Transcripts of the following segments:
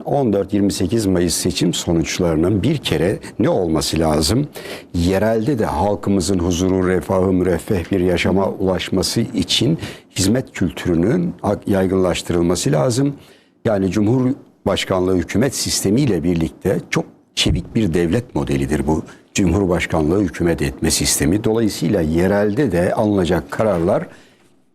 14-28 Mayıs seçim sonuçlarının bir kere ne olması lazım? Yerelde de halkımızın huzuru, refahı, müreffeh bir yaşama ulaşması için hizmet kültürünün yaygınlaştırılması lazım. Yani Cumhurbaşkanlığı hükümet sistemiyle birlikte çok çevik bir devlet modelidir bu Cumhurbaşkanlığı hükümet etme sistemi. Dolayısıyla yerelde de alınacak kararlar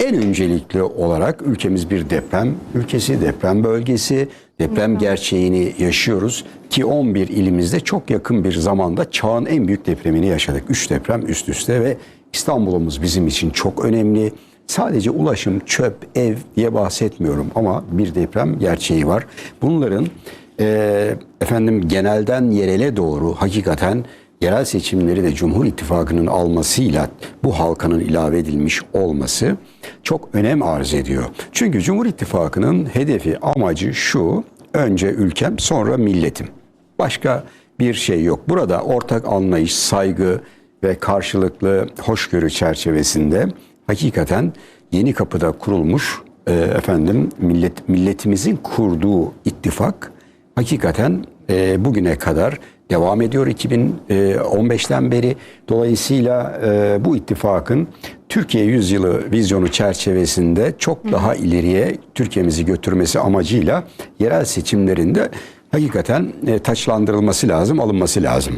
en öncelikli olarak ülkemiz bir deprem ülkesi, deprem bölgesi, deprem gerçeğini yaşıyoruz ki 11 ilimizde çok yakın bir zamanda çağın en büyük depremini yaşadık. 3 deprem üst üste ve İstanbul'umuz bizim için çok önemli. Sadece ulaşım, çöp, ev diye bahsetmiyorum ama bir deprem gerçeği var. Bunların e, efendim genelden yerele doğru hakikaten yerel seçimleri de Cumhur İttifakı'nın almasıyla bu halkanın ilave edilmiş olması çok önem arz ediyor. Çünkü Cumhur İttifakı'nın hedefi, amacı şu, önce ülkem sonra milletim. Başka bir şey yok. Burada ortak anlayış, saygı ve karşılıklı hoşgörü çerçevesinde hakikaten yeni kapıda kurulmuş e, efendim millet milletimizin kurduğu ittifak hakikaten e, bugüne kadar devam ediyor 2015'ten beri. Dolayısıyla e, bu ittifakın Türkiye yüzyılı vizyonu çerçevesinde çok daha ileriye Türkiye'mizi götürmesi amacıyla yerel seçimlerinde hakikaten e, taçlandırılması lazım, alınması lazım.